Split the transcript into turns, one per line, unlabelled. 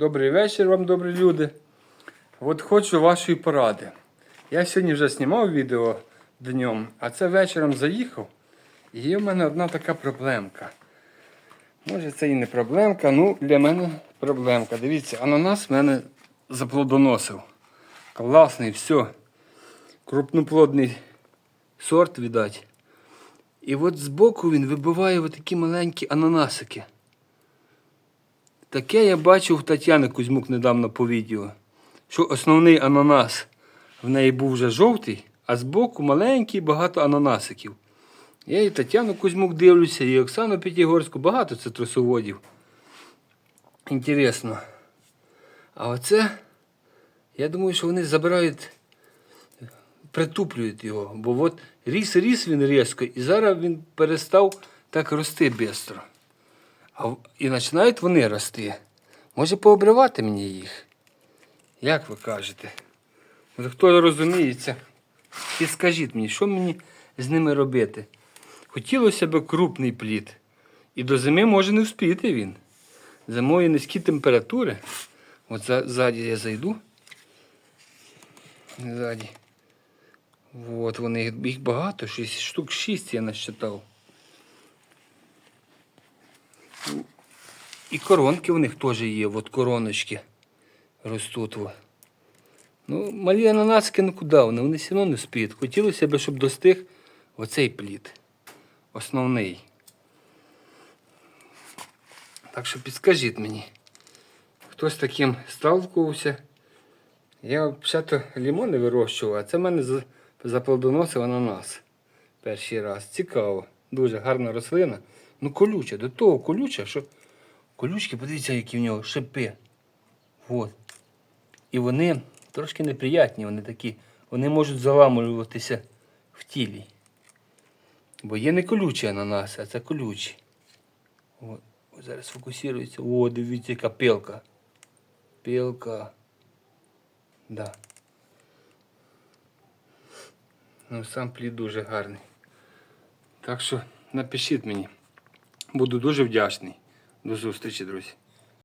Добрий вечір вам, добрі люди. От хочу вашої поради. Я сьогодні вже знімав відео днем, а це вечором заїхав. І є в мене одна така проблемка. Може це і не проблемка, ну для мене проблемка. Дивіться, ананас в мене заплодоносив. Класний, все. Крупноплодний сорт, видать. І от збоку він вибиває такі маленькі ананасики. Таке я бачив в Тетяни Кузьмук недавно по відео. Що основний ананас в неї був вже жовтий, а збоку маленький багато ананасиків. Я і Тетяну Кузьмук дивлюся, і Оксану П'ятігорську, багато цитрусоводів. Інтересно. А оце, я думаю, що вони забирають, притуплюють його. Бо от ріс-ріс він різко, і зараз він перестав так рости швидко. І починають вони рости. Може пообривати мені їх? Як ви кажете? Хто розуміється, підскажіть мені, що мені з ними робити? Хотілося б крупний плід. І до зими може не вспіти він. Зимою низькі температури. От ззаді я зайду. Ззаді. От вони, їх- багато, шість, штук шість я насчитав. І коронки у них теж є, от короночки ростуть. Ну, малі ананаски ну куди вони, вони все одно не спіють. Хотілося б, щоб достиг оцей плід. Основний. Так що підскажіть мені, хто з таким сталкувався. Я взагалі лімони вирощував, а це в мене за- заплодоносив ананас. Перший раз. Цікаво. Дуже гарна рослина. Ну колюча, до того колюча, що колючки, подивіться, які в нього шипи. От. І вони трошки неприятні, вони такі, вони можуть заламуватися в тілі. Бо є не колючі ананаси, а це колючі. От. Ось зараз фокусується. О, дивіться, яка пилка. Пилка. Да. Ну, сам плід дуже гарний. Так що напишіть мені. Буду дуже вдячний. До зустрічі, друзі.